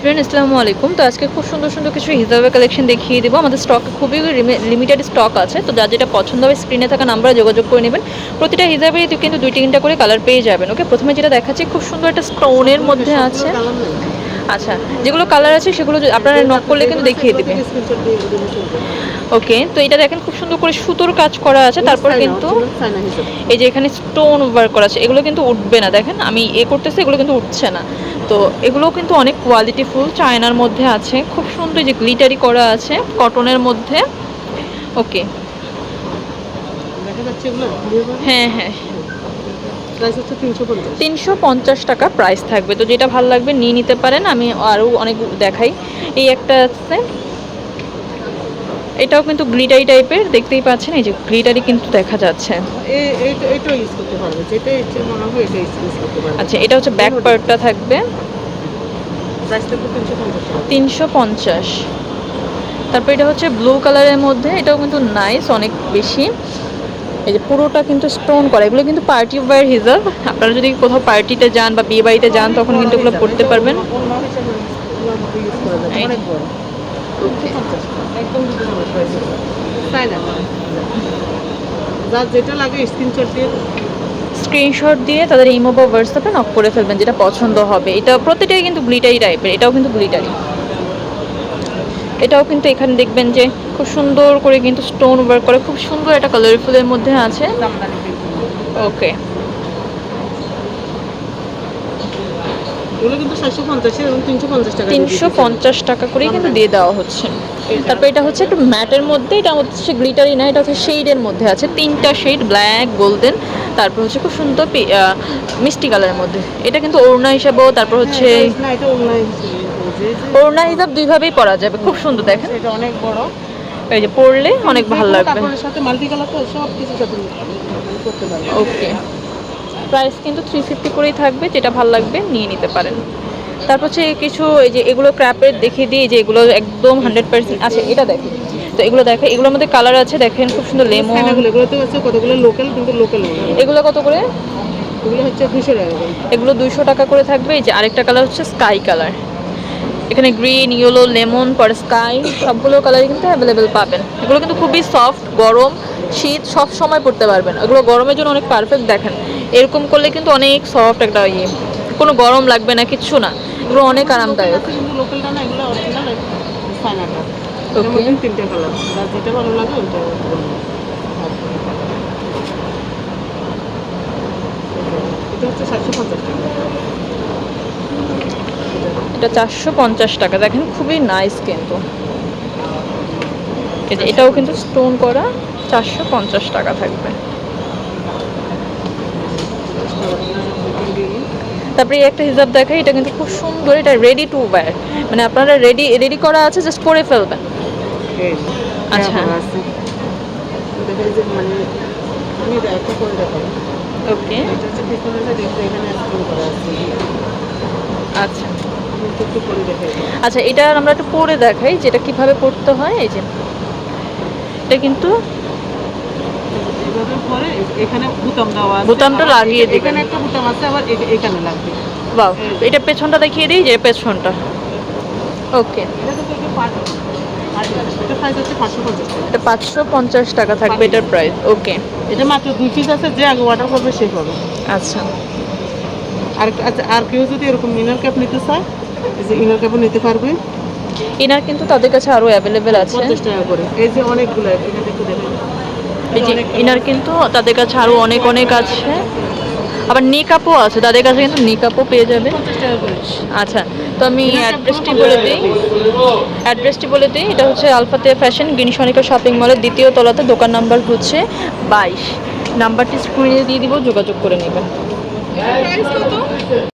Friend আসসালামু আলাইকুম। তো আজকে খুব সুন্দর সুন্দর কিছু হিজাবের কালেকশন দেখিয়ে দেবো। আমাদের স্টক খুবই লিমিটেড স্টক আছে। তো যার যেটা পছন্দ হবে স্ক্রিনে থাকা নাম্বারে যোগাযোগ করে নেবেন। প্রতিটা হিজাবে কিন্তু দুই তিনটা করে কালার পেয়ে যাবেন। ওকে প্রথমে যেটা দেখাচ্ছি, খুব সুন্দর একটা স্টোনের মধ্যে আছে। আচ্ছা যেগুলো কালার আছে, সেগুলো আপনারা নক করলে কিন্তু দেখিয়ে দেবে। ওকে তো এটা দেখেন, খুব সুন্দর করে সুতোর কাজ করা আছে। তারপর কিন্তু এই যে এখানে স্টোন ওভার করা আছে, এগুলো কিন্তু উঠবে না। দেখেন, আমি এ করতেছি, এগুলো কিন্তু উঠছে না। তো এগুলো কিন্তু অনেক কোয়ালিটি ফুল চায়নার মধ্যে আছে। খুব সুন্দর যে গ্লিটারি করা আছে কটনের মধ্যে। ওকে হ্যাঁ হ্যাঁ। তিনশো পঞ্চাশ। টাকা প্রাইস থাকবে। তো যেটা ভালো লাগবে নিয়ে নিতে পারেন। আমি আরও অনেক দেখাই। এই একটা আছে এটাও কিন্তু গ্লিটারি টাইপের দেখতেই পাচ্ছেন এই যে গ্লিটারি কিন্তু দেখা যাচ্ছে। আচ্ছা এটা হচ্ছে ব্যাক পার্টটা থাকবে। তিনশো পঞ্চাশ। তারপর এটা হচ্ছে ব্লু কালারের মধ্যে এটাও কিন্তু নাইস অনেক বেশি। এই যে পুরোটা কিন্তু স্টোন করা এগুলো কিন্তু পার্টি ওয়্যার হিসাব আপনারা যদি কোথাও পার্টিতে যান বা বিয়ে বাড়িতে যান তখন কিন্তু এগুলো পড়তে পারবেন। যেটা লাগে স্ক্রিনশট দিয়ে স্ক্রিনশট দিয়ে তাদের ইমো বা হোয়াটসঅ্যাপে নক করে ফেলবেন যেটা পছন্দ হবে। এটা প্রতিটাই কিন্তু গ্লিটারি টাইপের এটাও কিন্তু গ্লিটারি এটাও কিন্তু এখানে দেখবেন যে খুব সুন্দর করে কিন্তু স্টোন ওয়ার্ক করে খুব সুন্দর একটা কালারফুলের মধ্যে আছে। ওকে এগুলো কিন্তু সাতশো পঞ্চাশ এবং তিনশো পঞ্চাশ টাকা তিনশো পঞ্চাশ টাকা করেই কিন্তু দিয়ে দেওয়া হচ্ছে। তারপর এটা হচ্ছে একটু ম্যাটের মধ্যে এটা হচ্ছে গ্লিটারি না এটা হচ্ছে শেডের মধ্যে আছে। তিনটা শেড ব্ল্যাক গোল্ডেন তারপর হচ্ছে খুব সুন্দর মিষ্টি কালারের মধ্যে। এটা কিন্তু ওড়না হিসাবেও তারপর হচ্ছে এটা অনলাইন ওড়না হিসাব দুইভাবেই পরা যাবে খুব সুন্দর দেখেন। এটা অনেক বড়। এই যে পরলে অনেক ভালো লাগবে। সাথে মাল্টি কালার তো সব সাথে করতে পারবে। ওকে প্রাইস কিন্তু থ্রি ফিফটি করেই থাকবে যেটা ভালো লাগবে নিয়ে নিতে পারেন। তারপর হচ্ছে কিছু এই যে এগুলো ক্র্যাপের দেখিয়ে দিই যে এগুলো একদম হান্ড্রেড পার্সেন্ট আছে এটা দেখেন। তো এগুলো দেখে এগুলোর মধ্যে কালার আছে দেখেন খুব সুন্দর লেমন। হচ্ছে কতগুলো লোকাল কিন্তু লোকাল এগুলো কত করে? এগুলো হচ্ছে দুশো টাকা এগুলো দুইশো টাকা করে থাকবে এই যে আরেকটা কালার হচ্ছে স্কাই কালার এখানে গ্রিন ইয়েলো লেমন পর স্কাই সবগুলো কালারই কিন্তু অ্যাভেলেবেল পাবেন। এগুলো কিন্তু খুবই সফট গরম শীত সব সময় পড়তে পারবেন এগুলো গরমের জন্য অনেক পারফেক্ট দেখেন। এরকম করলে কিন্তু অনেক সফট একটা ইয়ে। কোনো গরম লাগবে না কিচ্ছু না। এগুলো অনেক আরামদায়ক। এটা চারশো পঞ্চাশ টাকা। দেখেন খুবই নাইস কিন্তু। এটাও কিন্তু স্টোন করা। চারশো পঞ্চাশ টাকা থাকবে। তারপরে একটা হিসাব দেখাই এটা কিন্তু খুব সুন্দর এটা রেডি টু ওয়্যার মানে আপনারা রেডি রেডি করা আছে জাস্ট পরে ফেলবেন। আচ্ছা। মানে ওকে আছে। আচ্ছা। আচ্ছা এটা আমরা একটু পরে দেখাই যেটা কীভাবে পড়তে হয় এই যে। এটা কিন্তু পরে এখানে বুতাম দেওয়া আছে। লাগিয়ে দিবেন। এখানে একটা বুতাম আছে আবার এখানে লাগবে। বাও এটা পেছনটা দেখিয়ে দিই যে পেছনটা। ওকে। এটা পাঁচশো পঞ্চাশ টাকা। থাকবে এটার প্রাইস ওকে। এটা মাত্র দুই পিস আছে যে আগে অর্ডার করবে সে পাবে। আচ্ছা। আর আচ্ছা আর কেউ যদি এরকম ইনার ক্যাপ নিতে চায় যে ইনার ক্যাপও নিতে পারবে। এনার কিন্তু তাদের কাছে আরও অ্যাভেলেবেল আছে। পঞ্চাশ টাকা করে। এই যে অনেকগুলো এখানে একটু দেখেন এই যে অনেক এনার কিন্তু তাদের কাছে আরও অনেক অনেক আছে। আবার নিকাপও আছে তাদের কাছে কিন্তু নিকাপও পেয়ে যাবে। আচ্ছা তো আমি অ্যাড্রেসটি বলে দিই। অ্যাড্রেসটি বলে দিই এটা হচ্ছে আলফাতে ফ্যাশন গিনিসনিকা শপিং মলের দ্বিতীয় তলাতে দোকান নাম্বার হচ্ছে বাইশ। নাম্বারটি স্ক্রিনে দিয়ে দিব যোগাযোগ করে নেবেন।